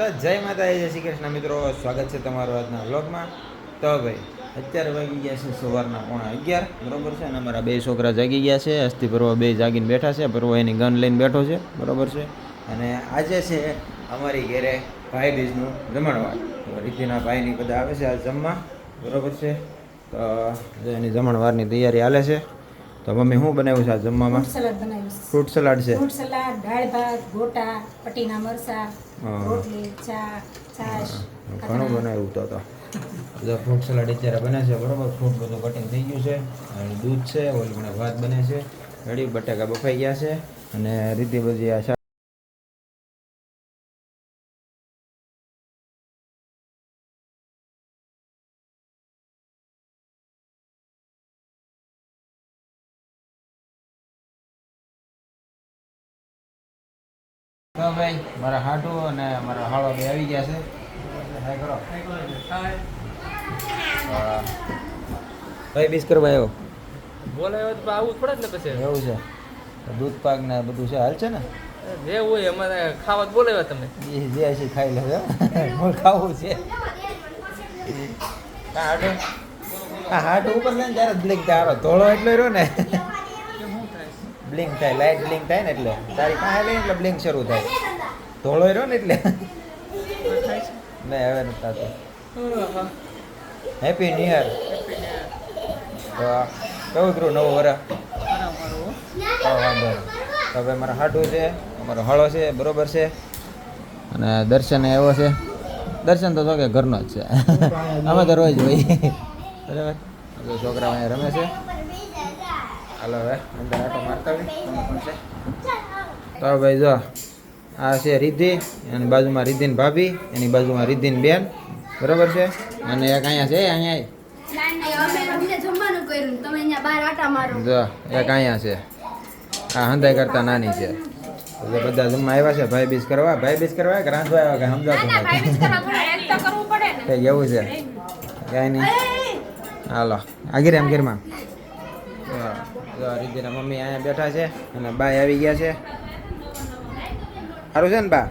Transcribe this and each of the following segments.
તો જય માતા જય શ્રી કૃષ્ણ મિત્રો, સ્વાગત છે તમારું આજના વ્લોગમાં. તો ભાઈ, અત્યારે વાગી ગયા છે સવારના પોણા અગિયાર, બરાબર છે? અને અમારા બે છોકરા જાગી ગયા છે. અસ્થિ પર્વ બે જાગીને બેઠા છે, પર્વ એની ગન લઈને બેઠો છે, બરાબર છે? અને આજે છે અમારી ઘેરે ભાઈ બીજનું જમણવાર રીતિના ભાઈની બધા આવે છે આ જમવા, બરાબર છે? તો એની જમણવારની તૈયારી હાલે છે. તો મમ્મી શું બનાવ્યું છે આ જમવામાં? ફ્રૂટ સલાડ બનાવ્યું છે. ફ્રૂટ સલાડ છે? ફ્રૂટ સલાડ દાળ ભાત ગોટા પટીના મરસા રોટલી ચા છાશ. ઘણું બનાવ્યું તો તો. જો ફ્રૂટ સલાડ અત્યારે બને છે બરોબર? ફ્રૂટ બધું કટિંગ થઈ ગયું છે અને દૂધ છે ઓલી પણ ભાત બને છે. રેડી બટાકા બફાઈ ગયા છે અને રીતિ બધી આ તો ભાઈ મારા હાટુ અને મારા હાળો બે આવી ગયા છે. હાય કરો. હા. કઈ બીસ કરવા આવ્યો? બોલાવ્યો તો આવું જ પડે જ ને પછી. એવું છે. દૂધ પાક ને બધું છે હાલ છે ને? જે હોય અમારે ખાવા બોલાવ્યા તમે. એ જે છે ખાઈ લેજો. હું ખાવું છે. હાટુ. આ હાટુ ઉપર લઈને બ્લિંક થાય ધોળો એટલો રહ્યો ને બ્લિંક થાય લાઇટ બ્લિંક થાય ને એટલે. તારી પાસે લઈને એટલે બ્લિંક શરૂ થાય. ધોળો રહ્યો ને એટલે? નહીં હવે નથી થતું. હેપી ન્યુ યર તો કેવું કર્યું નવું વરસ વાંધો તો હવે મારા હાટું છે અમારો હળો છે બરોબર છે. અને દર્શન એવો છે. દર્શન તો કે ઘરનો જ છે. અમે તો રોજ હોય. બરાબર? છોકરા છોકરાઓ અહીંયા રમે છે. હાલો હવે અંદર આટો મારતા હોય તો ભાઈ જો આ છે રિદ્ધિ એની બાજુમાં રિદ્ધિન ભાભી એની બાજુમાં રિદ્ધિન બેન. બરોબર છે? અને એક અહીંયા છે અહીંયા એક અહીંયા છે. આ હંધાઈ કરતા નાની છે. એટલે બધા જમવા આવ્યા છે ભાઈ બીજ કરવા ભાઈ બીજ કરવા કે રાંધવા આવ્યા કે સમજાતું નથી. એવું છે? કાંઈ નહીં. હાલો આગળ એમ ઘેરમાં. જો રીતિના મમ્મી અહીંયા બેઠા છે અને બાય આવી ગયા છે. સારું છે ને બા?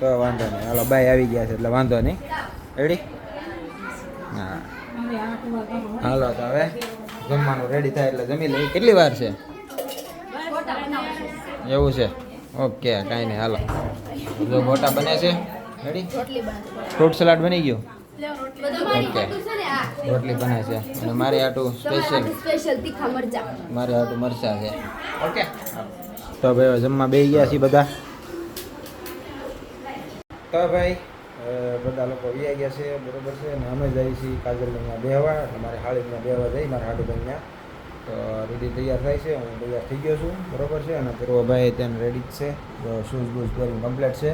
તો વાંધો નહીં. હાલો બાય આવી ગયા છે એટલે વાંધો નહીં. રેડી હા. હાલો તો હવે જમવાનું રેડી થાય એટલે જમી લઈએ. કેટલી વાર છે? એવું છે? ઓકે કાંઈ નહીં. હાલો. જો ગોટા બને છે. રેડી ફ્રૂટ સલાડ બની ગયું? ઓકે. છે રોટલી બને છે. અને મારે આટું સ્પેશિયલ સ્પેશિયલ તીખા મરચા. મારે આટું મરચા છે. ઓકે તો ભાઈ હવે જમવા બે ગયા છીએ બધા. તો ભાઈ બધા લોકો વ્યા ગયા છે બરોબર છે અને અમે જઈએ છીએ કાજલબેનના બેહવા મારે હાળીના બેહવા જઈ મારા ત્યાં તો રેડી તૈયાર થાય છે હું તૈયાર થઈ ગયો છું બરોબર છે અને પૂર્વભાઈ ત્યાં રેડી જ છે શૂઝ બૂઝ પહેરીને કમ્પ્લીટ છે.